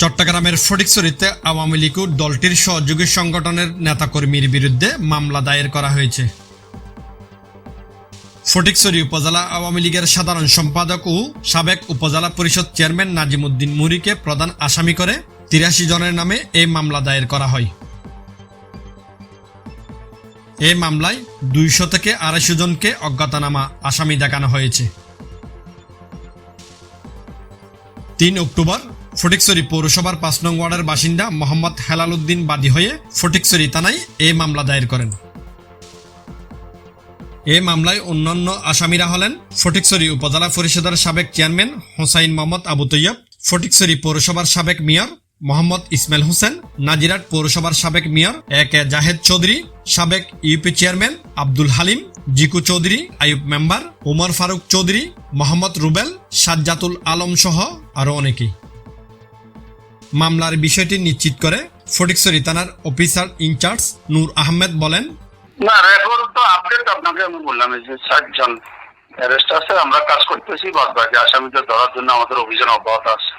চট্টগ্রামের ফটিকছড়িতে আওয়ামী লীগ দলটির সহযোগী সংগঠনের নেতাকর্মীর বিরুদ্ধে মামলা দায়ের করা হয়েছে। ফটিকছড়ি উপজেলা আওয়ামী লীগের সাধারণ সম্পাদক ও সাবেক উপজেলা পরিষদ চেয়ারম্যান নাজিমুদ্দিন মুরিকে প্রধান আসামি করে তিরাশি জনের নামে এই মামলা দায়ের করা হয়। এই মামলায় দুইশো থেকে আড়াইশো জনকে অজ্ঞাতনামা আসামি দেখানো হয়েছে। তিন অক্টোবর ফটিকছড়ি পৌরসভার পাঁচ নং ওয়ার্ডের বাসিন্দা মোহাম্মদ হেলাল উদ্দিন বাদী হয়ে ফটিকছড়ি থানায় এই মামলা দায়ের করেন। এ মামলায় অন্যান্য আসামিরা হলেন ফটিকছড়ি উপজেলা পরিষদের সাবেক চেয়ারম্যান হোসাইন মোহাম্মদ আবু তৈয়ব, ফটিকছড়ি পৌরসভার সাবেক মেয়র মোহাম্মদ ইসমাইল হোসেন, নাজিরাট পৌরসভার সাবেক mayor A K Zahed Chowdhury, সাবেক UP chairman Abdul Halim Jiku Chowdhury, Ayub member, Omar Faruk Chowdhury, Mohammad Rubel, Sajjatul Alam সহ আরও অনেকেই। মামলার বিষয়টি নিশ্চিত করে ফটিকছড়ি থানার অফিসার ইনচার্জ নূর আহমেদ বলেন, না রেকর্ড তো আপডেট আপনাকে আমি বললাম যে ষাটজন অ্যারেস্ট আছে, আমরা কাজ করতেছি বাদ বাকি আসামিদের ধরার জন্য আমাদের অভিযান অব্যাহত আছে।